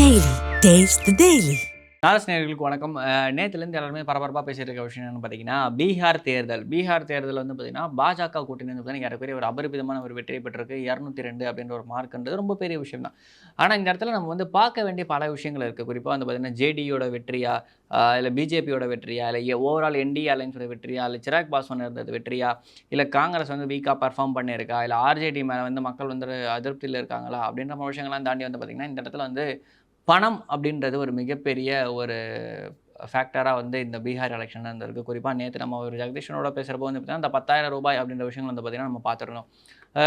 Daily taste daily Daily. வணக்கம். நேற்றுலேருந்து எல்லாருமே பரபரப்பாக பேசிட்டு இருக்க விஷயம் என்னன்னு பார்த்தீங்கன்னா பீகார் தேர்தல். பீகார் தேர்தல் வந்து பார்த்தீங்கன்னா பாஜக கூட்டணி வந்து பார்த்தீங்கன்னா ஏறக்குறைய ஒரு அபரிமிதமான ஒரு வெற்றி பெற்றிருக்கு. இரநூத்தி ரெண்டு அப்படின்ற ஒரு மார்க்ன்றது ரொம்ப பெரிய விஷயம் தான். ஆனால் இந்த இடத்துல நம்ம வந்து பார்க்க வேண்டிய பல விஷயங்கள் இருக்குது குறிப்பாக வந்து பார்த்தீங்கன்னா ஜேடியோட வெற்றியா இல்லை பிஜேபியோட வெற்றியா இல்லை ஓவரால் என்டிஏ அலைன்ஸோட வெற்றியா இல்லை சிராக் பாஸ்வான் இருந்தது வெற்றியா இல்லை காங்கிரஸ் வந்து வீக்காக பர்ஃபார்ம் பண்ணியிருக்கா இல்லை ஆர்ஜேடி மேலே வந்து மக்கள் வந்து அதிருப்தியில் இருக்காங்களா அப்படின்ற மாதிரி விஷயங்கள்லாம் தாண்டி வந்து பார்த்திங்கன்னா இந்த இடத்துல வந்து பணம் அப்படின்றது ஒரு மிகப்பெரிய ஒரு ஃபேக்டராக வந்து இந்த பீகார் எலெக்ஷன் இருந்திருக்கு. குறிப்பாக நேற்று நம்ம ஒரு ஜெகதீஷனோட பேசுகிறப்போ வந்து பார்த்தீங்கன்னா அந்த பத்தாயிரம் ரூபாய் அப்படின்ற விஷயங்கள் வந்து பார்த்திங்கன்னா நம்ம பார்த்துருந்தோம்.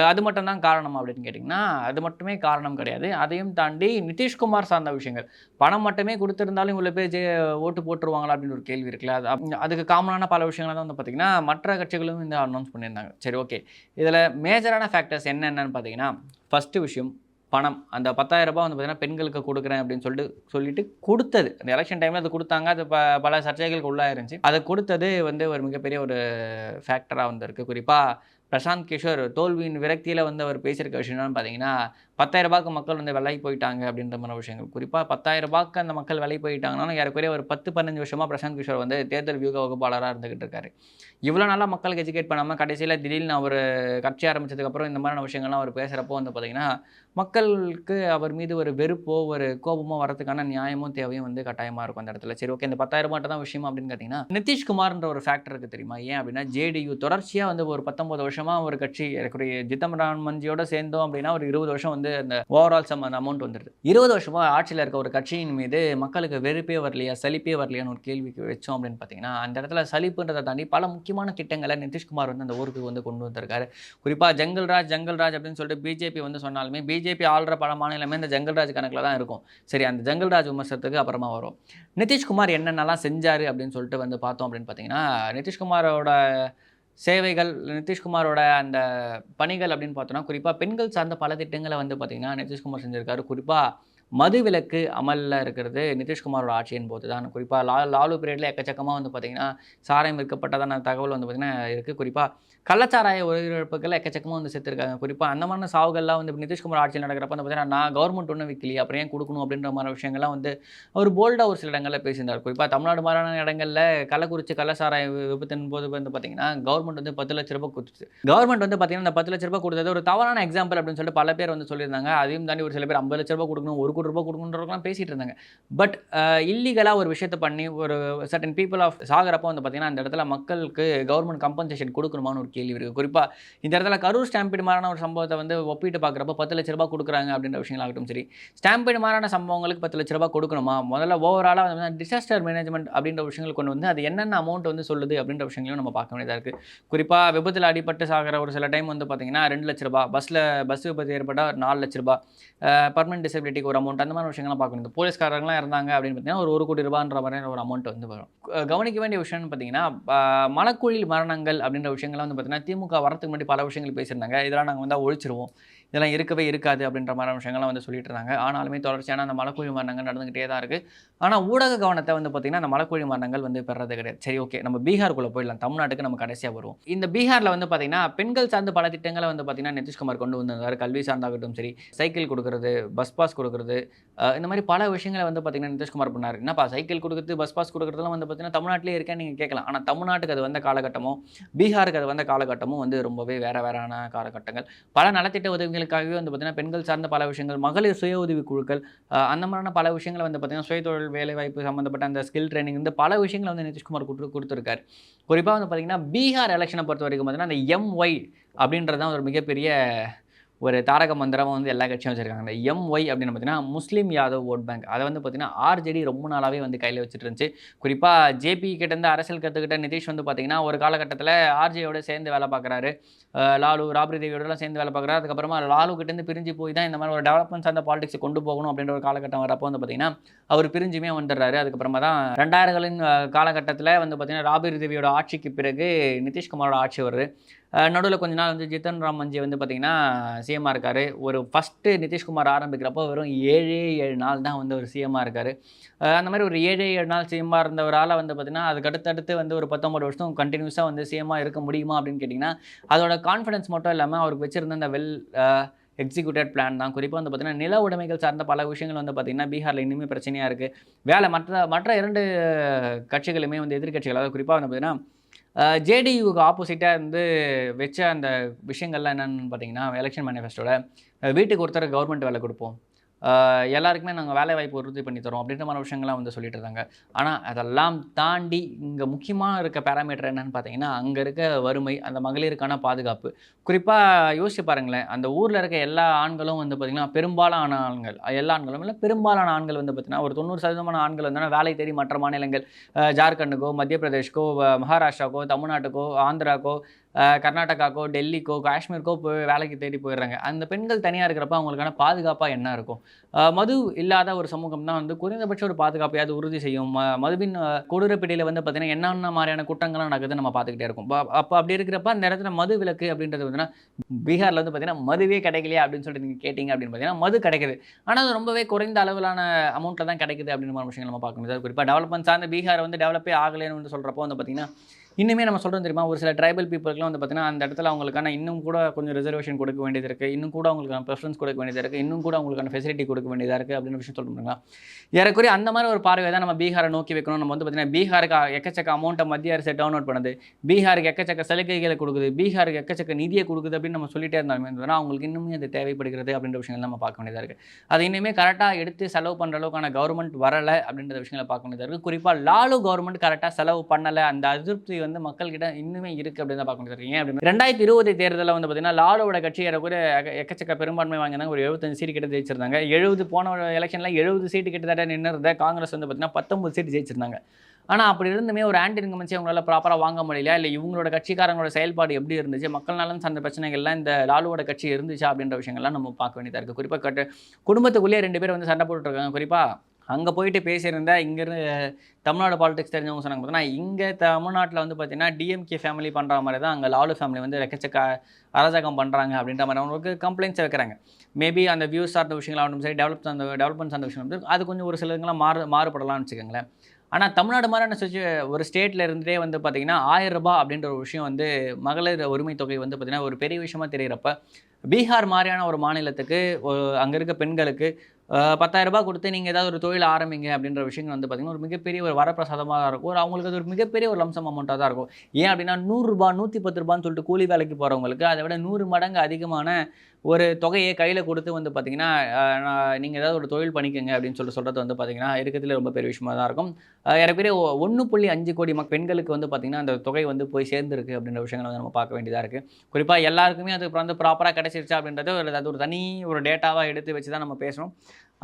அது மட்டும் தான் காரணம் அப்படின்னு கேட்டிங்கன்னா அது மட்டுமே காரணம் கிடையாது. அதையும் தாண்டி நிதிஷ்குமார் சார்ந்த விஷயங்கள். பணம் மட்டுமே கொடுத்துருந்தாலும் இவ்வளோ பேர் ஓட்டு போட்டுருவாங்களா அப்படின்னு ஒரு கேள்வி இருக்குல்ல. அது அதுக்கு காமனான பல விஷயங்கள் தான் வந்து பார்த்திங்கன்னா மற்ற கட்சிகளும் இந்த அனௌன்ஸ் பண்ணியிருந்தாங்க. சரி ஓகே இதில் மேஜரான ஃபேக்டர்ஸ் என்னென்னு பார்த்தீங்கன்னா ஃபஸ்ட்டு விஷயம் பணம். அந்த பத்தாயிரம் ரூபாய் வந்து பார்த்தீங்கன்னா பெண்களுக்கு கொடுக்குறேன் அப்படின்னு சொல்லிட்டு சொல்லிட்டு கொடுத்தது. அந்த எலெக்ஷன் டைமில் அது கொடுத்தாங்க. அது ப பல சர்ச்சைகளுக்கு உள்ளாயிருந்துச்சு. அதை கொடுத்தது வந்து ஒரு மிகப்பெரிய ஒரு ஃபேக்டராக வந்திருக்கு. குறிப்பாக பிரசாந்த் கிஷோர் தோல்வியின் விரக்தியில் வந்து அவர் பேசியிருக்க விஷயம் பார்த்தீங்கன்னா பத்தாயிரம் ரூபாய்க்கு மக்கள் வந்து விலை போயிட்டாங்க அப்படின்ற மாதிரி விஷயங்கள். குறிப்பாக பத்தாயிரம் ரூபாய்க்கு அந்த மக்கள் விலை போயிட்டாங்கன்னா ஏறக்குறைய ஒரு பத்து பதினஞ்சு வருஷமாக பிரசாந்த் கிஷோர் வந்து தேர்தல் வியூக வகுப்பாளராக இருந்துகிட்டு இருக்காரு. இவ்வளோ நாளாக மக்களுக்கு எஜுகேட் பண்ணாமல் கடைசியில் திடீர்னு அவர் கட்சி ஆரம்பிச்சதுக்கப்புறம் இந்த மாதிரியான விஷயங்கள்லாம் அவர் பேசுகிறப்போ வந்து பார்த்தீங்கன்னா மக்களுக்கு அவர் மீது ஒரு வெறுப்போ ஒரு கோபமோ வரதுக்கான நியாயமும் தேவையும் வந்து கட்டாயமாக இருக்கும் அந்த இடத்துல. சரி ஓகே இந்த பத்தாயிரம் மட்டும் தான் விஷயம் அப்படின்னு பார்த்தீங்கன்னா நிதிஷ்குமார்ன்ற ஒரு ஃபேக்டர் இருக்குது தெரியுமா? ஏன் அப்படின்னா ஜேடியு தொடர்ச்சியாக வந்து ஒரு பத்தொன்பது வருஷமாக ஒரு கட்சி ஏறக்குறைய ஜித்தம் ராமன்ஜியோட சேர்ந்தோம் அப்படின்னா ஒரு இருபது வருஷம் வந்து அந்த ஓவரால் சம் அந்த அமௌண்ட் வந்துடுது இருபது வருஷமாக ஆட்சியில் இருக்க ஒரு கட்சியின் மீது மக்களுக்கு வெறுப்பே வரலையா சலிப்பே வரலையான்னு ஒரு கேள்விக்கு வச்சோம் அப்படின்னு பார்த்தீங்கன்னா அந்த இடத்துல சலிப்புன்றதை தாண்டி பல முக்கியமான திட்டங்களை நிதிஷ்குமார் வந்து அந்த ஊருக்கு வந்து கொண்டு வந்திருக்காரு. குறிப்பாக ஜங்கல்ராஜ் ஜங்கல்ராஜ் அப்படின்னு சொல்லிட்டு பிஜேபி வந்து சொன்னாலுமே பிஜேபி ஆள்ற பல மாநிலமே இந்த ஜங்கல்ராஜ் கணக்கில் தான் இருக்கும். சரி அந்த ஜங்கல்ராஜ் விமர்சனத்துக்கு அப்புறமா வரும். நிதிஷ்குமார் என்னென்னலாம் செஞ்சார் அப்படின்னு சொல்லிட்டு வந்து பார்த்தோம் அப்படின்னு பார்த்தீங்கன்னா நிதிஷ்குமாரோட சேவைகள் நிதிஷ்குமாரோட அந்த பணிகள் அப்படின்னு பார்த்தோன்னா குறிப்பாக பெண்கள் சார்ந்த பல திட்டங்களை வந்து பார்த்திங்கன்னா நிதிஷ்குமார் செஞ்சுருக்காரு. குறிப்பாக மது விலக்கு அமலில் இருக்கிறது நிதிஷ்குமாரோட ஆட்சியின் போது தான் குறிப்பாக லா லாலு பீரியடில் எக்கச்சக்கமாக வந்து பார்த்திங்கன்னா சாராயம் விற்கப்பட்டதான தகவல் வந்து பார்த்திங்கன்னா இருக்குது குறிப்பாக கள்ளச்சாராய உயிரிழப்புகள் எக்கச்சக்கமாக வந்து செத்துருக்காங்க. குறிப்பாக அந்த மாதிரி சாவுகள்லாம் வந்து நிதிஷ்குமார் ஆட்சியில் நடக்கிறப்ப வந்து பார்த்தீங்கன்னா நான் கவர்மெண்ட் ஒன்றும் விற்கலையே அப்புறம் ஏன் கொடுக்கணும் அப்படின்ற மாதிரி விஷயங்கள்லாம் வந்து அவர் போல்டாக ஒரு சில இடங்களில் பேசியிருந்தார். குறிப்பாக தமிழ்நாடு மாதிரியான இடங்களில் கள்ளக்குறிச்சி கள்ளச்சாராய விபத்தின் போது வந்து பார்த்தீங்கன்னா கவர்மெண்ட் வந்து பத்து லட்ச ரூபாய் கொடுத்துச்சு. கவர்மெண்ட் வந்து பார்த்தீங்கன்னா அந்த பத்து லட்ச ரூபாய் கொடுத்தது ஒரு தவறான எக்ஸாம்பிள் அப்படின்னு சொல்லிட்டு பல பேர் வந்து சொல்லியிருந்தாங்க. அதையும் தாண்டி ஒரு சில பேர் ஐம்பது லட்ச ரூபாய் கொடுக்கணும் ஒரு கோடி ரூபாய் கொடுக்கணுன்றவங்களாம் பேசிகிட்டு இருந்தாங்க. பட் இல்லீகலாக ஒரு விஷயத்தை பண்ணி ஒரு சர்டன் பீப்புள் ஆஃப் சாகிறப்போ வந்து பார்த்தீங்கன்னா அந்த இடத்துல மக்களுக்கு கவர்மெண்ட் கம்பன்சேஷன் கொடுக்கணுமான்னு ஒரு கேள்வி இருக்குது குறிப்பாக இந்த இடத்துல கரூர் ஸ்டாம்பீடு மாறான ஒரு சம்பவத்தை வந்து ஒப்பிட்டு பார்க்குறப்ப பத்து லட்ச ரூபா கொடுக்குறாங்க அப்படின்ற விஷயங்களாகட்டும் சரி. ஸ்டாம்பீடு மாறான சம்பவங்களுக்கு பத்து லட்ச ரூபா கொடுக்கணுமா? முதல்ல ஓவராலாக வந்து டிசாஸ்டர் மேனேஜ்மெண்ட் அப்படின்ற விஷயங்கள் கொண்டு வந்து அது என்னென்ன அமௌண்ட் வந்து சொல்லுது அப்படின்ற விஷயங்களையும் நம்ம பார்க்க வேண்டியதாக இருக்குது குறிப்பாக விபத்தில் அடிபட்டு சாகிற ஒரு சில டைம் வந்து பார்த்தீங்கன்னா ரெண்டு லட்ச ரூபா பஸ்ஸில் பஸ் விபத்து ஏற்பட்டால் நாலு லட்ச ரூபா பர்மனெண்ட் டிசபிலிட்டிக்கு ஒரு அமௌண்ட் அந்த மாதிரி விஷயங்கள்லாம் பார்க்கணும் இந்த போலீஸ்காரங்களாம் இருந்தாங்க அப்படின்னு பார்த்தீங்கன்னா ஒரு ஒரு கோடி ரூபான்ற மாதிரி ஒரு அமௌண்ட் வந்து வரும். கவனிக்க வேண்டிய விஷயம்னு பார்த்தீங்கன்னா ஆஹ் மலக்குழில் மரணங்கள் அப்படின்ற விஷயங்கள்லாம் வந்து பார்த்தீங்கன்னா திமுக வரதுக்கு முன்னாடி பல விஷயங்கள் பேசியிருந்தாங்க. இதெல்லாம் நாங்கள் வந்து ஒழிச்சிருவோம். இதெல்லாம் இருக்கவே இருக்காது அப்படின்ற மாதிரி விஷயங்கள்லாம் வந்து சொல்லிட்டு இருந்தாங்க. ஆனாலுமே தொடர்ச்சியான அந்த மலக்குழி மரணங்கள் நடந்துகிட்டே தான் இருக்குது ஆனால் ஊடக கவனத்தை வந்து பார்த்திங்கன்னா அந்த மலக்குழி மரணங்கள் வந்து பெறது கிடையாது. சரி ஓகே நம்ம பீகாருக்குள்ளே போயிடலாம். தமிழ்நாட்டுக்கு நம்ம கடைசியாக வருவோம். இந்த பீகாரில் வந்து பார்த்திங்கன்னா பெண்கள் சார்ந்த பல திட்டங்களை வந்து பார்த்திங்கன்னா நிதிஷ்குமார் கொண்டு வந்திருந்தார். கல்வி சார்ந்தாகட்டும் சரி சைக்கிள் கொடுக்குறது பஸ் பாஸ் கொடுக்குறது இந்த மாதிரி பல விஷயங்களை வந்து பார்த்திங்கன்னா நிதிஷ்குமார் பண்ணார். என்னப்பா சைக்கிள் கொடுக்குறது பஸ் பாஸ் கொடுக்குறதுலாம் வந்து பார்த்திங்கன்னா தமிழ்நாட்டிலே இருக்கேன்னு நீங்கள் கேட்கலாம். ஆனால் தமிழ்நாட்டுக்கு அது வந்த காலகட்டமும் பீகாருக்கு அது வந்த காலகட்டமும் வந்து ரொம்பவே வேற வேறான காலகட்டங்கள். பல நலத்திட்ட உதவிகள் உதவிகளுக்காகவே வந்து பார்த்திங்கன்னா பெண்கள் சார்ந்த பல விஷயங்கள் மகளிர் சுய உதவி குழுக்கள் அந்த மாதிரியான பல விஷயங்களை வந்து பார்த்திங்கன்னா சுயதொழில் வேலைவாய்ப்பு சம்மந்தப்பட்ட அந்த ஸ்கில் ட்ரைனிங் இந்த பல விஷயங்களை வந்து நிதிஷ்குமார் கொடுத்து கொடுத்துருக்காரு. குறிப்பாக வந்து பார்த்திங்கன்னா பீகார் எலெக்ஷனை பொறுத்த வரைக்கும் பார்த்திங்கன்னா அந்த எம்ஒய் அப்படின்றது தான் ஒரு மிகப்பெரிய ஒரு தாரக மந்திரமாக வந்து எல்லா கட்சியும் வச்சுருக்காங்க. இந்த எம்ஒய் அப்படின்னு பார்த்தீங்கன்னா முஸ்லீம் யாதவ் ஓட் பேங்க் அதை வந்து பார்த்தீங்கன்னா ஆர்ஜேடி ரொம்ப நாளாகவே வந்து கையில் வச்சுட்டு இருந்துச்சு. குறிப்பாக ஜேபி கிட்டேருந்து அரசியல் கற்றுக்கிட்ட நிதிஷ் வந்து பார்த்தீங்கன்னா ஒரு காலகட்டத்தில் ஆர்ஜேயோட சேர்ந்து வேலை பார்க்குறாரு. லாலு ராப்ரி தேவியோடலாம் சேர்ந்து வேலை பார்க்குறாரு. அதுக்கப்புறமா லாலு கிட்டேருந்து பிரிஞ்சு போய் தான் இந்த மாதிரி ஒரு டெவலப்மெண்ட்ஸ் அந்த பாலிடிக்ஸ் கொண்டு போகணும் அப்படின்ற ஒரு காலகட்டம் வரப்போ வந்து பார்த்தீங்கன்னா அவர் பிரிஞ்சுமே வந்துடுறாரு. அதுக்கப்புறமா தான் ரெண்டாயிரங்களின் காலகட்டத்தில் வந்து பார்த்தீங்கன்னா ராபிரி தேவியோட ஆட்சிக்கு பிறகு நிதிஷ்குமாரோட ஆட்சி வருது. நடுவில் கொஞ்ச நாள் வந்து ஜித்தன் ராம் மஞ்சி வந்து பார்த்திங்கன்னா சிஎம்மாக இருக்கார். ஒரு ஃபஸ்ட்டு நிதிஷ்குமார் ஆரம்பிக்கிறப்போ வெறும் ஏழே ஏழு நாள் தான் வந்து ஒரு சிஎம்மாக இருக்கார். அந்த மாதிரி ஒரு ஏழே ஏழு நாள் சிஎம்மாக இருந்தவரால் வந்து பார்த்திங்கன்னா அதுக்கு அடுத்தடுத்து வந்து ஒரு பத்தொம்பது வருஷம் கண்டினியூஸாக வந்து சிஎம்மாக இருக்க முடியுமா அப்படின்னு கேட்டிங்கன்னா அதோட கான்ஃபிடன்ஸ் மட்டும் இல்லாமல் அவருக்கு வச்சுருந்த அந்த வெல் எக்ஸிக்யூட்டட் பிளான் தான். குறிப்பாக வந்து பார்த்திங்கன்னா நில உடைமைகள் சார்ந்த பல விஷயங்கள் வந்து பார்த்தீங்கன்னா பீகாரில் இன்னுமே பிரச்சனையாக இருக்குது வேலை மற்ற மற்ற இரண்டு கட்சிகளுமே வந்து எதிர்க்கட்சிகள் அதாவது குறிப்பாக வந்து பார்த்தீங்கன்னா ஜேடியுக்கு ஆப்போசிட்டாக இருந்து வச்ச அந்த விஷயங்கள்லாம் என்னென்னு பார்த்தீங்கன்னா எலெக்ஷன் மேனிஃபெஸ்டோவில் வீட்டுக்கு ஒருத்தர் கவர்மெண்ட் வேலை கொடுப்போம். எல்லாருக்குமே நாங்கள் வேலை வாய்ப்பு உறுதி பண்ணி தரோம் அப்படின்ற மாதிரி விஷயங்கள்லாம் வந்து சொல்லிட்டு இருந்தாங்க. ஆனால் அதெல்லாம் தாண்டி இங்கே முக்கியமாக இருக்க பேராமீட்டர் என்னன்னு பார்த்தீங்கன்னா அங்கே இருக்க வறுமை அந்த மகளிருக்கான பாதுகாப்பு. குறிப்பாக யோசிச்சு பாருங்களேன் அந்த ஊரில் இருக்க எல்லா ஆண்களும் வந்து பார்த்திங்கன்னா பெரும்பாலான ஆண்கள் எல்லா ஆண்களும் இல்லை பெரும்பாலான ஆண்கள் வந்து பார்த்திங்கன்னா ஒரு தொண்ணூறு சதவீதமான ஆண்கள் வந்து வேலை தேடி மற்ற மாநிலங்கள் ஜார்க்கண்டுக்கோ மத்திய பிரதேஷ்க்கோ மகாராஷ்டிராக்கோ தமிழ்நாட்டுக்கோ ஆந்திராக்கோ கர்நாடகாக்கோ டெல்லிக்கோ காஷ்மீருக்கோ போய் வேலைக்கு தேடி போயிடுறாங்க. அந்த பெண்கள் தனியாக இருக்கிறப்ப அவங்களுக்கான பாதுகாப்பாக என்ன இருக்கும்? மது இல்லாத ஒரு சமூகம் தான் வந்து குறைந்தபட்ச ஒரு பாதுகாப்பையாவது உறுதி செய்யும். மதுவின் கொடூரப்பிடியில் கொடூர பிடியில் வந்து பார்த்தீங்கன்னா என்னென்ன மாதிரியான குற்றங்கள்லாம் நடக்குது நம்ம பார்த்துக்கிட்டே இருக்கும். அப்போ அப்படி இருக்கிறப்ப அந்த இடத்துல மது விலக்கு அப்படின்றது வந்து பீகாரில் வந்து பார்த்தீங்கன்னா மதுவே கிடைக்கலையா அப்படின்னு சொல்லிட்டு நீங்கள் கேட்டிங்க அப்படின்னு பார்த்தீங்கன்னா மது கிடைக்குது. ஆனால் அது ரொம்பவே குறைந்த அளவிலான அமௌண்ட்டில் தான் கிடைக்குது அப்படின்னு மாதிரி விஷயங்கள் நம்ம பார்க்க முடியாது குறிப்பாக டெவலப்மெண்ட் சார்ந்த பீகார் வந்து டெவலப்பே ஆகலைன்னு வந்து சொல்கிறப்போ வந்து பார்த்தீங்கன்னா இன்னுமே நம்ம சொல்கிறோம் தெரியுமா? ஒரு சில ட்ரைபல் பீப்புளுக்குலாம் வந்து பார்த்தீங்கன்னா அந்த இடத்துல அவங்களுக்கான இன்னும் கூட கொஞ்சம் ரிசர்வேஷன் கொடுக்க வேண்டியது இருக்குது இன்னும் கூட அவங்களுக்கான ப்ரெஃபரன்ஸ் கொடுக்க வேண்டியது இருக்குது இன்னும் கூட அவங்களுக்கான ஃபெசிலிட்டி கொடுக்க வேண்டியதாக இருக்குது அப்படின்னு விஷயம் சொல்லுங்களா ஏறக்குறைய அந்த மாதிரி ஒரு பார்வை தான் நம்ம பீகாரை நோக்கி வைக்கணும். நம்ம வந்து பார்த்தீங்கன்னா பீகாருக்கு எக்கச்சக்க அமௌண்ட்டை மத்திய அரசு டவுன் அவுட் பண்ணுது. பீகாருக்கு எக்கச்சக்க சலுகைகளை கொடுக்குது. பீகாருக்கு எக்கச்சக்க நிதியை கொடுக்குது அப்படின்னு நம்ம சொல்லிட்டே இருந்தாலுமே வந்து அவங்களுக்கு இன்னுமே அது தேவைப்படுகிறது அப்படின்ற விஷயங்கள் நம்ம பார்க்க வேண்டியதாக இருக்குது அது இன்னுமே கரெக்டாக எடுத்து செலவு பண்ணுற அளவுக்கான கவர்மெண்ட் வரலை அப்படின்ற விஷயங்களை பார்க்க வேண்டியதாக இருக்குது குறிப்பாக லாலு கவர்மெண்ட் கரெக்டாக செலவு பண்ணலை. அந்த அதிருப்தி வந்து மக்கள்கிட்ட இன்னுமே இருக்குது அப்படின்னு தான் பார்க்க வேண்டியது ஏன் அப்படின்னு ரெண்டாயிரத்தி இருபது தேர்தலில் வந்து பார்த்தீங்கன்னா லாலுவோட கட்சி கூட எக்கச்சக்க பெரும்பான்மை வாங்கினாங்க. ஒரு எழுபத்தஞ்சு சீட்டு கிட்ட ஜெயிச்சிருந்தாங்க. எழுபது போன எலெக்ஷனில் எழுபது சீட்டு கிட்டத்தட்ட நின்று இருந்த காங்கிரஸ் வந்து பார்த்தீங்கன்னா பத்தொம்பது சீட்டு ஜெயிச்சிருந்தாங்க. ஆனால் அப்படி இருந்துமே ஒரு ஆன்டி இன்கமன்சி அவங்களால ப்ராப்பராக வாங்க முடியல இல்லை இவங்களோட கட்சிக்காரங்களோட செயல்பாடு எப்படி இருந்துச்சு? மக்கள்னாலும் சார்ந்த பிரச்சனைகள்லாம் இந்த லாலுவோட கட்சி இருந்துச்சா? அப்படின்ற விஷயங்கள்லாம் நம்ம பார்க்க வேண்டியதாக இருக்குது குறிப்பாக கட்டு குடும்பத்துக்குள்ளேயே ரெண்டு பேர் வந்து சண்டை போட்டுருக்காங்க குறிப்பாக அங்கே போயிட்டு பேசியிருந்தா இங்கேருந்து தமிழ்நாடு பாலிடிக்ஸ் தெரிஞ்சவங்க சொன்னாங்க. பார்த்தீங்கன்னா இங்கே தமிழ்நாட்டில் வந்து பார்த்தீங்கன்னா டிஎம்கே ஃபேமிலி பண்ணுற மாதிரி தான் அங்கே லாலு ஃபேமிலி வந்து எக்கச்சக்க அராஜகம் பண்ணுறாங்க அப்படின்ற மாதிரி அவங்களுக்கு கம்ப்ளைண்ட்ஸ் வைக்கிறாங்க. மேபி அந்த வியூஸ் சார்ந்த விஷயங்களாகட்டும் சரி டெவலப் அந்த டெவலப்மெண்ட் சார்ந்த விஷயம் வந்து அது கொஞ்சம் ஒரு சிலதுங்களாம் மாறு மாறுபடலாம்னு வச்சுக்கோங்களேன். ஆனால் தமிழ்நாடு மாதிரியான சுச்சு ஒரு ஸ்டேட்டில் இருந்தே வந்து பார்த்தீங்கன்னா ஆயிரம் ரூபாய் அப்படின்ற ஒரு விஷயம் வந்து மகளிர் உரிமை தொகை வந்து பார்த்தீங்கன்னா ஒரு பெரிய விஷயமா தெரிகிறப்ப பீகார் மாதிரியான ஒரு மாநிலத்துக்கு அங்கே இருக்க பெண்களுக்கு பத்தாயிரம் ரூபாய் கொடுத்து நீங்கள் ஏதாவது ஒரு தொழில் ஆரம்பிங்க அப்படின்ற விஷயங்கள் வந்து பார்த்திங்கன்னா ஒரு மிகப்பெரிய ஒரு வரப்பிரசாதமாக தான் இருக்கும். ஒரு அவங்களுக்கு அது ஒரு மிகப்பெரிய ஒரு லம்சம் அமௌண்ட்டாக தான் இருக்கும். ஏன் அப்படின்னா நூறுரூபா நூற்றி பத்து ரூபான்னு சொல்லிட்டு கூலி வேலைக்கு போகிறவங்களுக்கு அதை விட நூறு மடங்கு அதிகமான ஒரு தொகையை கையில் கொடுத்து வந்து பார்த்தீங்கன்னா நீங்கள் ஏதாவது ஒரு தொழில் பண்ணிக்கங்க அப்படின்னு சொல்லிட்டு சொல்கிறது வந்து பார்த்தீங்கன்னா இருக்கிறதுல ரொம்ப பெரிய விஷயமாக தான் இருக்கும். ஏறக்குறைய ஒன்று புள்ளி அஞ்சு கோடி மக் பெண்களுக்கு வந்து பார்த்தீங்கன்னா அந்த தொகை வந்து போய் சேர்ந்துருக்கு அப்படின்ற விஷயங்களை வந்து நம்ம பார்க்க வேண்டியதாக இருக்குது குறிப்பாக எல்லாருக்குமே அது வந்து ப்ராப்பராக கிடச்சிருச்சா அப்படின்றது ஒரு அது ஒரு தனி ஒரு டேட்டாவாக எடுத்து வச்சு தான் நம்ம பேசுகிறோம்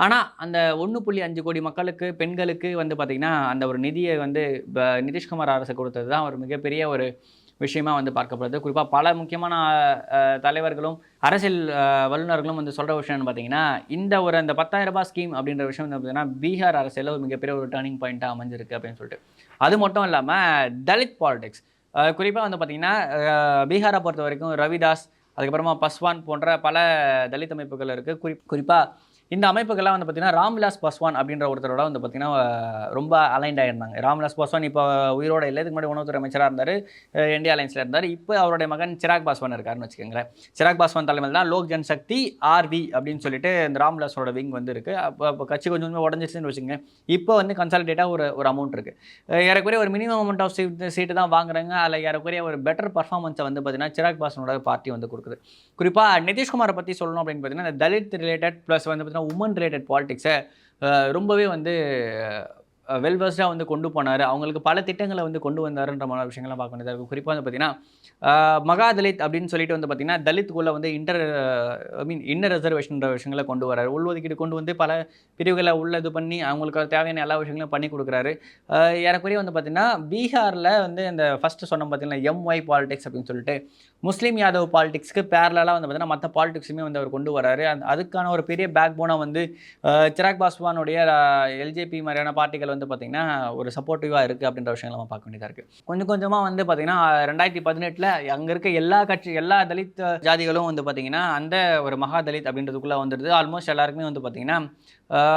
ஆனால் அந்த ஒன்று புள்ளி அஞ்சு கோடி மக்களுக்கு பெண்களுக்கு வந்து பார்த்திங்கன்னா அந்த ஒரு நிதியை வந்து நிதிஷ்குமார் அரசு கொடுத்தது தான் ஒரு மிகப்பெரிய ஒரு விஷயமா வந்து பார்க்கப்படுது. குறிப்பாக பல முக்கியமான தலைவர்களும் அரசியல் வல்லுநர்களும் வந்து சொல்கிற விஷயம்னு பார்த்தீங்கன்னா இந்த ஒரு அந்த 10000 ரூபாய் ஸ்கீம் அப்படின்ற விஷயம் வந்து பார்த்தீங்கன்னா பீகார் அரசியலில் ஒரு மிகப்பெரிய ஒரு டேர்னிங் பாயிண்ட்டாக அமைஞ்சிருக்கு அப்படின்னு சொல்லிட்டு. அது மட்டும் இல்லாமல் தலித் பாலிடிக்ஸ் குறிப்பாக வந்து பார்த்திங்கன்னா பீகாரை பொறுத்த வரைக்கும் ரவிதாஸ் அதுக்கப்புறமா பஸ்வான் போன்ற பல தலித் அமைப்புகள் இருக்குது குறி குறிப்பாக இந்த அமைப்புகள்லாம் வந்து பார்த்திங்கன்னா ராம்விலாஸ் பாஸ்வான் அப்படின்ற ஒருத்தரோட வந்து பார்த்திங்கன்னா ரொம்ப அலைண்ட் ஆயிருந்தாங்க. ராம்விலாஸ் பஸ்வான் இப்போ உயிரோட இல்லை இதுக்கு முன்னாடி உணவுத்துறை அமைச்சராக இருந்தார் இந்தியா அலைன்ஸில் இருந்தார். இப்போ அவருடைய மகன் சிராக் பாஸ்வான் இருக்காருன்னு வச்சுக்கோங்களேன். சிராக் பாஸ்வான் தலைமையில் தான் லோக் ஜன்சக்தி ஆர்வி அப்படின்னு சொல்லிட்டு இந்த ராம்விலாஸோட விங் வந்து இருக்குது அப்போ அப்போ கட்சி கொஞ்சம் கொஞ்சமாக உடஞ்சிச்சுன்னு வச்சுக்கோங்க இப்போ வந்து கன்சாலிடேட்டாக ஒரு ஒரு அமௌண்ட் இருக்குது ஏறக்குறைய ஒரு மினிமம் அமௌண்ட் ஆஃப் சீட் சீட்டு தான் வாங்குறாங்க. அதில் ஏறக்குறைய ஒரு பெட்டர் பர்ஃபார்மன்ஸை வந்து பார்த்திங்கன்னா சிராக் பாஸ்வானோட பார்ட்டி வந்து கொடுக்குது. குறிப்பாக நிதிஷ்குமாரை பற்றி சொல்லணும் அப்படின்னு பார்த்தீங்கன்னா இந்த தலித் ரிலேட்டட் ப்ளஸ் வந்து பார்த்தீங்கன்னா உமன் ரிலேட்டட் பாலிடிக்ஸை ரொம்பவே வந்து வெல்வர்ஸ்டாக வந்து கொண்டு போனார். அவங்களுக்கு பல திட்டங்களை வந்து கொண்டு வந்தாருன்ற மாதிரி விஷயங்கள்லாம் பார்க்க வேண்டியதாக இருக்கும். குறிப்பாக வந்து பார்த்தீங்கன்னா மகா தலித் அப்படின்னு சொல்லிட்டு வந்து பார்த்தீங்கன்னா தலித்துக்குள்ளே வந்து இன்டர் ஐ மீன் இன்னர் ரிசர்வேஷன்ற விஷயங்களை கொண்டு வராரு. உள்ஒதுக்கீடு கொண்டு வந்து பல பிரிவுகளை உள்ள இது பண்ணி அவங்களுக்கு தேவையான எல்லா விஷயங்களையும் பண்ணி கொடுக்குறாரு. ஏறக்குறைய வந்து பார்த்திங்கன்னா பீகாரில் வந்து இந்த ஃபஸ்ட்டு சொன்னோம் பார்த்தீங்கன்னா எம்ஒய் பாலிடிக்ஸ் அப்படின்னு சொல்லிட்டு முஸ்லீம் யாதவ் பாலிடிக்ஸ்க்கு பேரலாக வந்து பார்த்தீங்கன்னா மற்ற பாலிடிக்ஸுமே வந்து அவர் கொண்டு வராரு. அதுக்கான ஒரு பெரிய பேக் போனாக வந்து சிராக் பாஸ்வானுடைய எல்ஜேபி மாதிரியான பார்ட்டிகள் வந்து வந்து பார்த்திங்கன்னா ஒரு சப்போர்ட்டிவாக இருக்குது அப்படின்ற விஷயங்கள் நம்ம பார்க்க வேண்டியதாக இருக்குது கொஞ்சம் கொஞ்சமாக வந்து பார்த்திங்கன்னா ரெண்டாயிரத்தி பதினெட்டில் அங்கே இருக்க எல்லா கட்சி எல்லா தலித் ஜாதிகளும் வந்து பார்த்திங்கன்னா அந்த ஒரு மகா தலித் அப்படின்றதுக்குள்ளே வந்துடுது. ஆல்மோஸ்ட் எல்லாருக்குமே வந்து பார்த்திங்கன்னா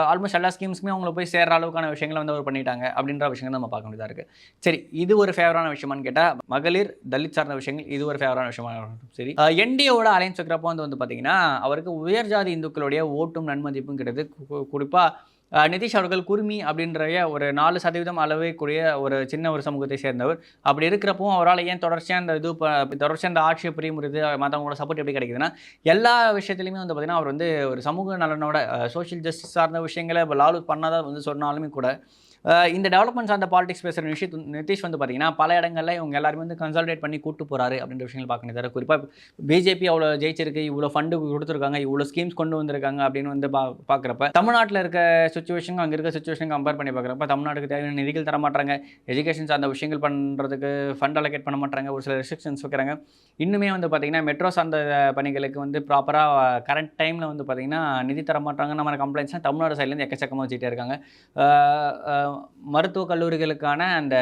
ஆல்மோஸ்ட் எல்லா ஸ்கீம்ஸுமே அவங்கள போய் சேர்ற அளவுக்கான விஷயங்களை வந்து அவர் பண்ணிட்டாங்க அப்படின்ற விஷயங்கள் நம்ம பார்க்க வேண்டியதாக இருக்குது சரி இது ஒரு ஃபேவரான விஷயமான்னு கேட்டால் மகளிர் தலித் சார்ந்த விஷயங்கள் இது ஒரு ஃபேவரான விஷயமா சரி என்டிஏவோட அலையன்ஸ் வைக்கிறப்போ வந்து வந்து பார்த்தீங்கன்னா அவருக்கு உயர் ஜாதி இந்துக்களுடைய ஓட்டும் நன்மதிப்பும் கிடையாது குறிப்பாக நிதிஷ் அவர்கள் குருமி அப்படின்ற ஒரு நாலு சதவீதம் அளவே கூடிய ஒரு சின்ன ஒரு சமூகத்தை சேர்ந்தவர். அப்படி இருக்கிறப்போ அவரால் ஏன் தொடர்ச்சியாக அந்த இது ப- தொடர்ச்சியாக அந்த ஆட்சியை புரிய முடியுது மற்றவங்களோட சப்போர்ட் எப்படி கிடைக்குதுன்னா எல்லா விஷயத்துலையுமே வந்து பார்த்திங்கன்னா அவர் வந்து ஒரு சமூக நலனோட சோஷியல் ஜஸ்டிஸ் சார்ந்த விஷயங்களை இப்போ லாலு பண்ணாதான் வந்து சொன்னாலுமே கூட இந்த டெவலப்மெண்ட்ஸ் அந்த பாலிடிக்ஸ் பேசுகிற நிஷித் நிதிஷ் வந்து பார்த்தீங்கன்னா பல இடங்களில் இவங்க எல்லாருமே வந்து கன்சால்டேட் பண்ணி கூட்டு போகிறாரு அப்படின்ற விஷயங்கள் பார்க்க தவிர குறிப்பாக பிஜேபி அவ்வளோ ஜெயிச்சிருக்கு இவ்வளோ ஃபண்டு கொடுத்துருக்காங்க இவ்வளோ ஸ்கீம்ஸ் கொண்டு வந்திருக்காங்க அப்படின்னு வந்து பா பார்க்குறப்ப தமிழ்நாட்டில் இருக்க சுச்சுவேஷன் அங்கே இருக்க சுச்சுவேஷன் கம்பேர் பண்ணி பார்க்குறப்ப தமிழ்நாட்டுக்கு தேவையான நிதிகள் தர மாட்டாங்க எஜுகேஷன் சார்ந்த விஷயங்கள் பண்ணுறதுக்கு ஃபண்ட் அலோகேட் பண்ண மாட்டாங்க ஒரு சில ரெஸ்ட்ரிக்ஷன்ஸ் வைக்கிறாங்க. இன்னுமே வந்து பார்த்திங்கன்னா மெட்ரோ சார்ந்த பணிகளுக்கு வந்து ப்ராப்பராக கரண்ட் டைமில் வந்து பார்த்திங்கன்னா நிதி தர மாட்டாங்க நம்ம கம்ப்ளைண்ட்ஸ்லாம் தமிழ்நாடு சைட்லேருந்து எக்கச்சக்கமாக வச்சுட்டே இருக்காங்க. மருத்துவக் கல்லூரிகளுக்கான அந்த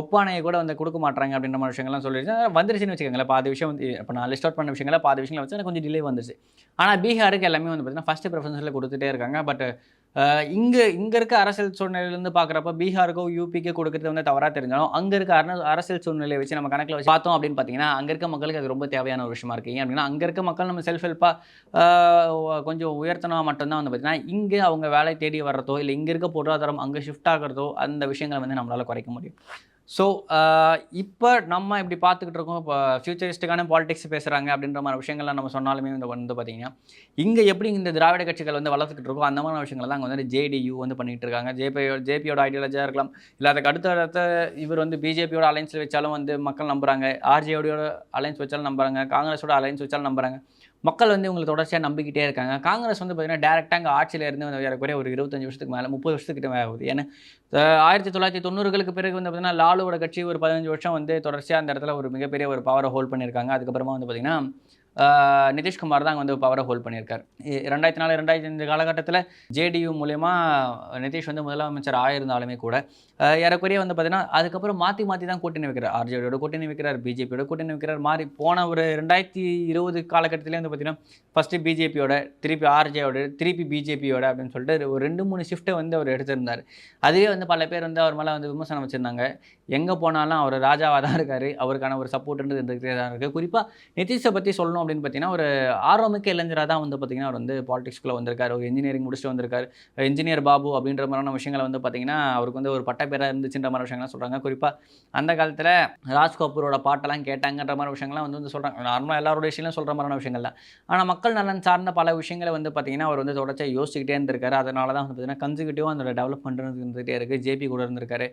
ஒப்பானையை கூட வந்து கொடுக்க மாட்டாங்க அப்படின்ற மாதிரி விஷயங்கள்லாம் சொல்லிடுச்சு வந்துருச்சுன்னு வச்சுக்கோங்களேன் பாதி விஷயம் வந்து இப்போ நான் லிஸ்ட் அவுட் பண்ண விஷயங்கள பாதி விஷயங்களை வச்சு எனக்கு கொஞ்சம் டிலே வந்துருச்சு. ஆனால் பீகாருக்கு எல்லாமே வந்து பார்த்தீங்கன்னா ஃபஸ்ட்டு ப்ரிஃபரன்ஸில் கொடுத்துட்டே இருக்காங்க. பட் இங்கே இங்கே இருக்க அரசியல் சூழ்நிலையிலேருந்து பார்க்குறப்ப பீகாருக்கோ யூபிக்கோ கொடுக்குறது வந்து தவறாக தெரிஞ்சாலும் அங்கே இருக்க அரசியல் சூழ்நிலையை வச்சு நம்ம கணக்கில் வச்சு பார்த்தோம் அப்படின்னு பார்த்தீங்கன்னா அங்கே இருக்க மக்களுக்கு அது ரொம்ப தேவையான ஒரு விஷயமா இருக்குது ஏன் அப்படின்னா அங்கே இருக்க மக்கள் நம்ம செல்ஃப் ஹெல்ப்பாக கொஞ்சம் உயர்த்தினா மட்டும்தான் வந்து பார்த்தீங்கன்னா இங்கே அவங்க வேலை தேடி வர்றதோ இல்லை இங்கே இருக்க பொருளாதாரம் அங்கே ஷிஃப்ட் ஆகிறதோ அந்த விஷயங்களை வந்து நம்மளால் குறைக்க முடியும். ஸோ uh, இப்போ நம்ம இப்படி பார்த்துக்கிட்டு இருக்கோம். இப்போ ஃபியூச்சரிஸ்டிக்கான பாலிடிக்ஸ் பேசுகிறாங்க அப்படின்ற மாதிரி விஷயங்கள்லாம் நம்ம சொன்னாலுமே வந்து வந்து பார்த்தீங்கன்னா இங்கே எப்படி இந்த திராவிட கட்சிகள் வந்து வளர்த்துக்கிட்டு இருக்கோ அந்த மாதிரி விஷயங்கள் தான் அங்கே வந்து ஜேடியு வந்து பண்ணிகிட்டு இருக்காங்க. ஜேபி ஜேபியோட ஐடியாலஜியாக இருக்கலாம். இல்லை அதுக்கு அடுத்த அடுத்த இவர் வந்து பிஜேபியோட அலைன்ஸில் வச்சாலும் வந்து மக்கள் நம்புகிறாங்க ஆர்ஜேடியோட அலைன்ஸ் வச்சாலும் நம்புறாங்க. காங்கிரஸோட அலைன்ஸ் வச்சாலும் நம்புறாங்க. மக்கள் வந்து இவங்களை தொடர்ச்சியாக நம்பிக்கிட்டே இருக்காங்க. காங்கிரஸ் வந்து பார்த்தீங்கன்னா டேரெக்டாக அங்கே ஆட்சியில் இருந்து வந்து ஏறக்குறைய ஒரு இருபத்தஞ்சு வருஷத்துக்கு மேலே முப்பது வருஷத்துக்கிட்ட மேலே ஆகுது. ஏன்னா ஆயிரத்தி தொள்ளாயிரத்தி தொண்ணூறுகளுக்கு பிறகு வந்து பார்த்தீங்கன்னா லாலுவோட கட்சி ஒரு பதினஞ்சு வருஷம் வந்து தொடர்ச்சியாக அந்த இடத்துல ஒரு மிகப்பெரிய ஒரு பவரை ஹோல்ட் பண்ணியிருக்காங்க. அதுக்கப்புறமா வந்து பார்த்தீங்கன்னா நிதிஷ்குமார் தான் வந்து பவரை ஹோல்ட் பண்ணியிருக்கார். இ- ரெண்டாயிரத்தி நாலு ரெண்டாயிரத்தி அஞ்சு காலகட்டத்தில் ஜேடியு மூலயமா நிதிஷ் வந்து முதலமைச்சர் ஆயிருந்தாலுமே கூட ஏறக்குறைய வந்து பார்த்தீங்கன்னா அதுக்கப்புறம் மாற்றி மாற்றி தான் கூட்டணி வைக்கிறார். ஆர்ஜேடியோட கூட்டணி வைக்கிறார் பிஜேபியோட கூட்டணி வைக்கிறார். மாறி போன ஒரு ரெண்டாயிரத்தி இருபது காலகட்டத்திலே வந்து பார்த்தீங்கன்னா ஃபஸ்ட்டு பிஜேபியோட திருப்பி ஆர்ஜேயோட திருப்பி பிஜேபியோட அப்படின்னு சொல்லிட்டு ஒரு ரெண்டு மூணு ஷிஃப்ட்டை வந்து அவர் எடுத்திருந்தார். அதுவே வந்து பல பேர் வந்து அவர் மேலே வந்து விமர்சனம் வச்சுருந்தாங்க. எங்கே போனாலும் அவர் ராஜாவாக தான் இருக்கார். அவருக்கான ஒரு சப்போர்ட்ன்றது இருந்துகிட்டே தான் இருக்குது குறிப்பாக நிதிஷை பற்றி சொல்லணும் அப்படின்னு பார்த்தீங்கன்னா ஒரு ஆர்வமிக்க இளைஞராக தான் வந்து பார்த்தீங்கன்னா அவர் வந்து பாலிடிக்ஸ்குள்ளே வந்திருக்காரு. ஒரு இன்ஜினியரிங் முடிச்சுட்டு வந்திருக்காரு. இன்ஜினியர் பாபு அப்படின்ற மாதிரியான விஷயங்களை வந்து பார்த்தீங்கன்னா அவருக்கு வந்து ஒரு பட்டப்பேராக இருந்துச்சுன்ற மாதிரி விஷயங்கள்லாம் சொல்கிறாங்க குறிப்பாக அந்த காலத்தில் ராஜ் கபூரோட பாட்டெல்லாம் கேட்டாங்கன்ற மாதிரி விஷயங்கள்லாம் வந்து வந்து சொல்கிறாங்க நார்மலாக எல்லாரோட விஷயங்களும் சொல்கிற மாதிரியான விஷயங்கள் தான். ஆனால் மக்கள் நலன் சார்ந்த பல விஷயங்களை வந்து பார்த்தீங்கன்னா அவர் வந்து தொடர்ச்சியாக யோசிச்சுக்கிட்டே இருந்திருக்காரு. அதனால தான் வந்து பார்த்தீங்கன்னா கன்சிக்யூட்டிவாக அதோட டெவலப்மெண்ட் இருந்துகிட்டே இருக்குது ஜேபி கூட இருந்திருக்காரு.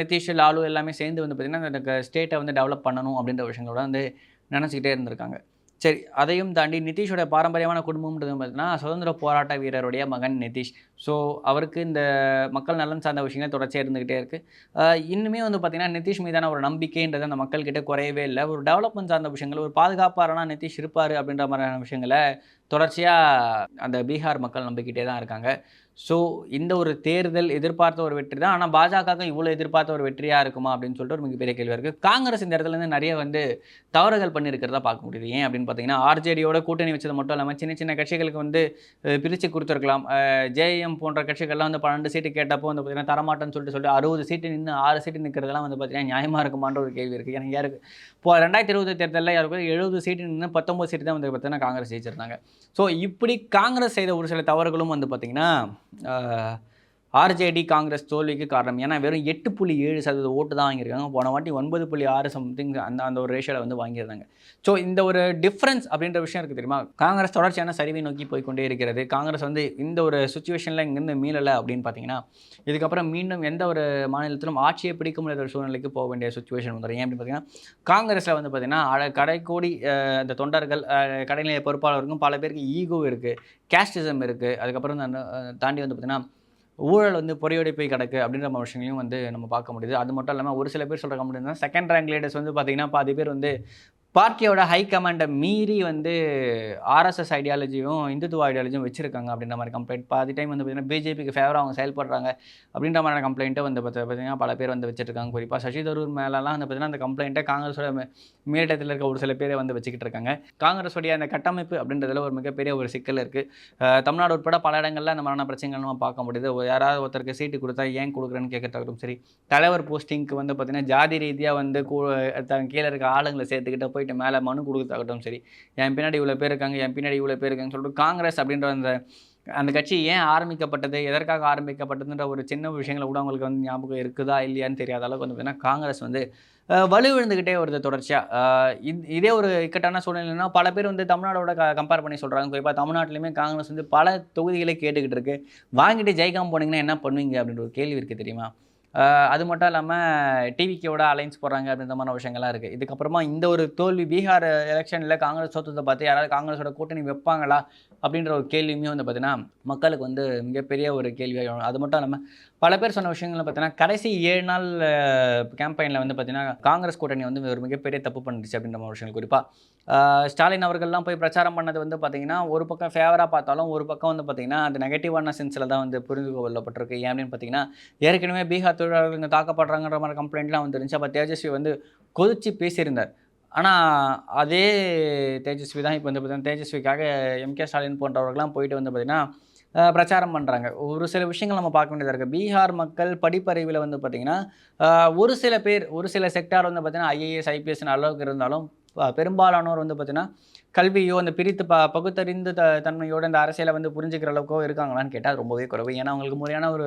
நிதிஷ் லாலு எல்லாமே சேர்ந்து வந்து பார்த்திங்கன்னா அந்த ஸ்டேட்டை வந்து டெவலப் பண்ணணும் அப்படின்ற விஷயங்களோட வந்து நினச்சிக்கிட்டே இருந்திருக்காங்க. சரி அதையும் தாண்டி நிதிஷோட பாரம்பரியமான குடும்பம்ன்றது பார்த்தீங்கன்னா சுதந்திர போராட்ட வீரருடைய மகன் நிதிஷ். ஸோ அவருக்கு இந்த மக்கள் நலன் சார்ந்த விஷயங்கள் தொடர்ச்சியாக இருந்துக்கிட்டே இருக்குது இன்னுமே வந்து பார்த்திங்கன்னா நிதிஷ் மீதான ஒரு நம்பிக்கைன்றது அந்த மக்கள்கிட்ட குறையவே இல்லை. ஒரு டெவலப்மெண்ட் சார்ந்த விஷயங்கள் ஒரு பாதுகாப்பாரனா நிதிஷ் இருப்பார் அப்படின்ற மாதிரியான விஷயங்களை தொடர்ச்சியாக அந்த பீகார் மக்கள் நம்பிக்கிட்டே தான் இருக்காங்க. ஸோ இந்த ஒரு தேர்தல் எதிர்பார்த்த ஒரு வெற்றி தான். ஆனால் பாஜகவுக்கு இவ்வளோ எதிர்பார்த்த ஒரு வெற்றியாக இருக்குமா அப்படின்னு சொல்லிட்டு ஒரு மிகப்பெரிய கேள்வி இருக்குது காங்கிரஸ் இந்த இடத்துல இருந்து நிறைய வந்து தவறுகள் பண்ணியிருக்கிறதா பார்க்க முடியுது. ஏன் அப்படின்னு பார்த்தீங்கன்னா ஆர்ஜேடியோட கூட்டணி வச்சது மட்டும் இல்லாமல் சின்ன சின்ன கட்சிகளுக்கு வந்து பிரித்து கொடுத்துருக்கலாம். ஜேஎம் போன்ற கட்சிகள்லாம் வந்து பன்னெண்டு சீட்டு கேட்டப்போ வந்து பார்த்தீங்கன்னா தரமாட்டேன்னு சொல்லிட்டு சொல்லிட்டு அறுபது சீட்டு நின்று ஆறு சீட்டு நிற்கிறதெல்லாம் வந்து பார்த்தீங்கன்னா நியாயமாக இருக்குமான்ற ஒரு கேள்வி இருக்குது எனக்கு யாருக்கு இப்போ ரெண்டாயிரத்தி இருபது தேர்தலில் யாருக்கு எழுபது சீட்டு நின்று பத்தொம்பது சீட்டு தான் வந்து பார்த்தீங்கன்னா காங்கிரஸ் ஜெயிச்சிருந்தாங்க. ஸோ இப்படி காங்கிரஸ் செய்த ஒரு சில தவறுகளும் வந்து பார்த்திங்கன்னா 呃 ஆர்ஜேடி காங்கிரஸ் தோல்விக்கு காரணம். ஏன்னா வெறும் எட்டு புள்ளி ஏழு சதவீத ஓட்டு தான் வாங்கியிருக்காங்க. போன வாட்டி ஒன்பது புள்ளி ஆறு சம்திங் அந்த அந்த ஒரு ரேஷியோவில் வந்து வாங்கியிருந்தாங்க. ஸோ இந்த ஒரு டிஃப்ரென்ஸ் அப்படின்ற விஷயம் இருக்குது தெரியுமா? காங்கிரஸ் தொடர்ச்சியான சரிவை நோக்கி போய் கொண்டே இருக்கிறது. காங்கிரஸ் வந்து இந்த ஒரு சுச்சுவேஷனில் இங்கேருந்து மீளலை அப்படின்னு பார்த்தீங்கன்னா இதுக்கப்புறம் மீண்டும் எந்த ஒரு மாநிலத்திலும் ஆட்சியை பிடிக்க முடியாத ஒரு சூழ்நிலைக்கு போக வேண்டிய சுச்சுவேஷன் வந்துடும். ஏன் அப்படின்னு பார்த்தீங்கன்னா காங்கிரஸில் வந்து பார்த்தீங்கன்னா கடைக்கோடி அந்த இந்த தொண்டர்கள் அஹ், கடைநிலை பொறுப்பாளருக்கும் பல பேருக்கு ஈகோ இருக்குது கேஸ்டிசம் இருக்குது அதுக்கப்புறம் வந்து தாண்டி வந்து பார்த்தீங்கன்னா ஊழல் வந்து பொறியோடி போய் கிடக்கு அப்படின்ற விஷயங்களையும் வந்து நம்ம பார்க்க முடியுது. அது மட்டும் இல்லாமல் ஒரு சில பேர் சொல்கிற முடியுதுன்னா செகண்ட் ரேங்க் லீடர்ஸ் வந்து பார்த்திங்கன்னா பாதி பேர் வந்து பார்ட்டியோட ஹை கமாண்டை மீறி வந்து ஆர்எஸ்எஸ் ஐடியாலஜியும் இந்துத்துவ ஐடியாலஜியும் வச்சிருக்காங்க அப்படின்ற மாதிரி கம்ப்ளைண்ட் பாதி டைம் வந்து பார்த்தீங்கன்னா பிஜேபிக்கு ஃபேவராக அவங்க செயல்படுறாங்க அப்படின்ற மாதிரியான கம்ப்ளைண்ட்டை வந்து பார்த்து பார்த்தீங்கன்னா பல பேர் வந்து வச்சுருக்காங்க. குறிப்பாக சசி தரூர் மேலெல்லாம் வந்து பார்த்தீங்கன்னா அந்த கம்ப்ளைண்ட்டை காங்கிரஸோட மேலிடத்தில் இருக்க ஒரு சில பேரை வந்து வச்சுக்கிட்டு இருக்காங்க. காங்கிரஸோடைய அந்த கட்டமைப்பு அப்படின்றதுல ஒரு மிகப்பெரிய ஒரு சிக்கல் இருக்குது தமிழ்நாடு உட்பட பல இடங்களில் அந்த மாதிரியான பிரச்சனைகள் நம்ம பார்க்க முடியுது. யாராவது ஒருத்தருக்கு சீட்டு கொடுத்தா ஏன் கொடுக்குறேன்னு கேட்கறதாகட்டும் சரி. தலைவர் போஸ்டிங்க்கு வந்து பார்த்திங்கன்னா ஜாதி ரீதியாக வந்து கூ கீழே இருக்க ஆளுங்களை சேர்த்துக்கிட்டு போயிட்டு மேலே மனு கொடுத்தாகட்டும் சரி. என் பின்னாடி இவ்வளோ பேர் இருக்காங்க என் பின்னாடி இவ்வளோ பேர் இருக்காங்கன்னு சொல்லிட்டு காங்கிரஸ் அப்படின்ற அந்த அந்த கட்சி ஏன் ஆரம்பிக்கப்பட்டது எதற்காக ஆரம்பிக்கப்பட்டதுன்ற ஒரு சின்ன விஷயங்களை கூட அவங்களுக்கு வந்து ஞாபகம் இருக்குதா இல்லையான்னு தெரியாத அளவுக்கு வந்து பார்த்தீங்கன்னா காங்கிரஸ் வந்து வலுவிழுந்துக்கிட்டே வருது தொடர்ச்சியாக இதே ஒரு இக்கட்டான சூழ்நிலைனா பல பேர் வந்து தமிழ்நாடோட க கம்பேர் பண்ணி சொல்கிறாங்க குறிப்பாக தமிழ்நாட்டிலையுமே காங்கிரஸ் வந்து பல தொகுதிகளை கேட்டுக்கிட்டு இருக்கு. வாங்கிட்டு ஜெயிக்காமல் போனீங்கன்னா என்ன பண்ணுவீங்க அப்படின்ற ஒரு கேள்வி இருக்குது தெரியுமா? அது மட்டும் இல்லாமல் டிவிக்கோட அலைன்ஸ் போடுறாங்க அப்படின்ற மாதிரி விஷயங்கள்லாம் இருக்குது இதுக்கப்புறமா இந்த ஒரு தோல்வி பீகார் எலெக்ஷனில் காங்கிரஸ் தோற்றத்தை பார்த்து யாராவது காங்கிரஸோட கூட்டணி வைப்பாங்களா? அப்படின்ற ஒரு கேள்வியுமே வந்து பார்த்தீங்கன்னா மக்களுக்கு வந்து மிகப்பெரிய ஒரு கேள்வியாக அது மட்டும் இல்லாமல் பல பேர் சொன்ன விஷயங்களை பார்த்தீங்கன்னா கடைசி ஏழு நாள் கேம்பெயினில் வந்து பார்த்தீங்கன்னா காங்கிரஸ் கூட்டணி வந்து ஒரு மிகப்பெரிய தப்பு பண்ணிடுச்சு அப்படின்ற மாதிரி விஷயங்கள் குறிப்பாக ஸ்டாலின் அவர்கள்லாம் போய் பிரச்சாரம் பண்ணது வந்து பார்த்திங்கன்னா ஒரு பக்கம் ஃபேவராக பார்த்தாலும் ஒரு பக்கம் வந்து பார்த்திங்கன்னா அது நெகட்டிவான சென்ஸில் தான் வந்து புரிந்து கொள்ளப்பட்டிருக்கு. ஏன் அப்படின்னு பார்த்தீங்கன்னா ஏற்கனவே பீகார் தொழிலாளர்கள் இங்கே தாக்கப்படுறாங்கன்ற மாதிரி கம்ப்ளைண்ட்லாம் வந்துருந்துச்சு. அப்போ தேஜஸ்வி வந்து கொதிச்சு பேசியிருந்தார். ஆனால் அதே தேஜஸ்வி தான் இப்போ வந்து பார்த்தீங்கன்னா தேஜஸ்விக்காக எம்கே ஸ்டாலின் போன்றவர்கள்லாம் போயிட்டு வந்து பார்த்திங்கன்னா பிரச்சாரம் பண்ணுறாங்க ஒரு சில விஷயங்கள் நம்ம பார்க்க வேண்டியதாக இருக்குது பீகார் மக்கள் படிப்பறிவில் வந்து பார்த்திங்கன்னா ஒரு சில பேர் ஒரு சில செக்டார் வந்து பார்த்திங்கன்னா ஐஏஎஸ் ஐபிஎஸ்னு அளவுக்கு இருந்தாலும் பெரும்பாலானோர் வந்து பார்த்திங்கன்னா கல்வியோ அந்த பிரித்து ப பகுத்தறிந்து த தன்மையோட இந்த அரசியலை வந்து புரிஞ்சுக்கிற அளவுக்கோ இருக்காங்களான்னு கேட்டால் ரொம்பவே குறைவு. ஏன்னா அவங்களுக்கு முறையான ஒரு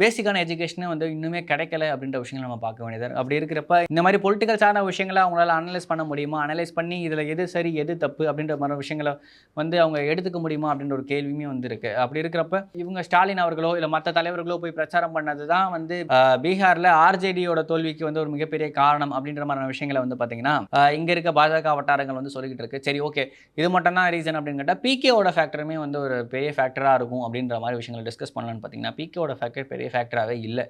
பேசிக்கான எஜுகேஷனே வந்து இன்னுமே கிடைக்கல அப்படின்ற விஷயங்கள் நம்ம பார்க்க வேண்டியது அப்படி இருக்கிறப்ப இந்த மாதிரி பொலிட்டிக்கல் சார்ந்த விஷயங்களை அவங்களால அனலைஸ் பண்ண முடியுமா? அனலைஸ் பண்ணி இதில் எது சரி எது தப்பு அப்படின்ற மாதிரி விஷயங்களை வந்து அவங்க எடுத்துக்க முடியுமா? அப்படின்ற ஒரு கேள்வியுமே வந்து இருக்கு அப்படி இருக்கிறப்ப இவங்க ஸ்டாலின் அவர்களோ இல்லை மற்ற தலைவர்களோ போய் பிரச்சாரம் பண்ணது தான் வந்து பீகாரில் ஆர்ஜேடியோட தோல்விக்கு வந்து ஒரு மிகப்பெரிய காரணம் அப்படின்ற மாதிரியான விஷயங்களை வந்து பார்த்தீங்கன்னா இங்கே இருக்க பாஜக வட்டாரங்கள் வந்து சொல்லிக்கிட்டு இருக்கு. சரி ஓகே இது மட்டும் தான் ரீசன் அப்படின்னு கேட்டால் பிகேவோட ஃபேக்டருமே வந்து ஒரு பெரிய ஃபேக்டராக இருக்கும் அப்படின்ற மாதிரி விஷயங்களை டிஸ்கஸ் பண்ணலாம்னு பார்த்தீங்கன்னா பிகேவோட ஃபேக்டர் பெரிய ஃபேக்டராகவே இல்லை.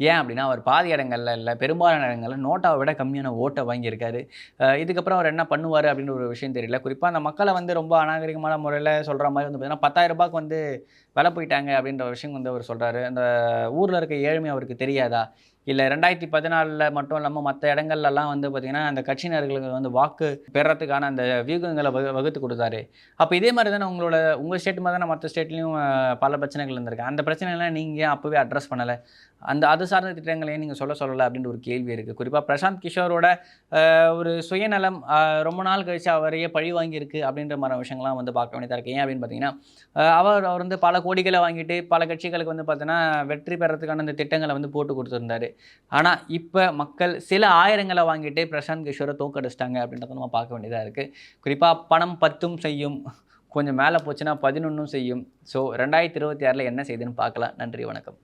ஏன் அப்படின்னா அவர் பாதி இடங்களில் இல்லை பெரும்பாலான இடங்களில் நோட்டாவை விட கம்மியான ஓட்டை வாங்கியிருக்காரு. இதுக்கப்புறம் அவர் என்ன பண்ணுவார் அப்படின்னு ஒரு விஷயம் தெரியல. குறிப்பாக அந்த மக்களை வந்து ரொம்ப அநாகரிகமான முறையில் சொல்கிற மாதிரி வந்து பார்த்தீங்கன்னா பத்தாயிரம் ரூபாய்க்கு வந்து விலை போயிட்டாங்க அப்படின்ற ஒரு விஷயம் வந்து அவர் சொல்கிறாரு அந்த ஊரில் இருக்க ஏழ்மை அவருக்கு தெரியாதா? இல்லை ரெண்டாயிரத்தி பதினாலில் மட்டும் இல்லாமல் மற்ற இடங்கள்லாம் வந்து பார்த்திங்கன்னா அந்த கட்சியினர்களுக்கு வந்து வாக்கு பெறத்துக்கான அந்த வியூகங்களை வகு வகுத்து கொடுத்தாரு. அப்போ இதே மாதிரி தானே உங்களோட உங்கள் ஸ்டேட் மாதிரி தானே மற்ற ஸ்டேட்லேயும் பல பிரச்சனைகள் இருந்திருக்கு. அந்த பிரச்சனைலாம் நீங்கள் ஏன் அப்போவே அட்ரஸ் பண்ணலை? அந்த அது சார்ந்த திட்டங்களையும் நீங்கள் சொல்ல சொல்லலை அப்படின்ற ஒரு கேள்வி இருக்குது குறிப்பாக பிரசாந்த் கிஷோரோட ஒரு சுயநலம் ரொம்ப நாள் கழிச்சு அவரையே பழி வாங்கியிருக்கு அப்படின்ற மாதிரி விஷயங்கள்லாம் வந்து பார்க்க வேண்டியதாக இருக்குது ஏன் அப்படின்னு பார்த்தீங்கன்னா அவர் அவர் வந்து பல கோடிகளை வாங்கிட்டு பல கட்சிகளுக்கு வந்து பார்த்தீங்கன்னா வெற்றி பெறத்துக்கான அந்த திட்டங்களை வந்து போட்டு கொடுத்துருந்தாரு. ஆனால் இப்போ மக்கள் சில ஆயிரங்களை வாங்கிட்டு பிரசாந்த் கிஷோரை தோக்கடிச்சிட்டாங்க அப்படின்றத நம்ம பார்க்க வேண்டியதாக இருக்குது குறிப்பாக பணம் பத்தும் செய்யும் கொஞ்சம் மேலே போச்சுன்னா பதினொன்றும் செய்யும். ஸோ ரெண்டாயிரத்தி இருபத்தி ஆறில் என்ன செய்யுதுன்னு பார்க்கலாம். நன்றி வணக்கம்.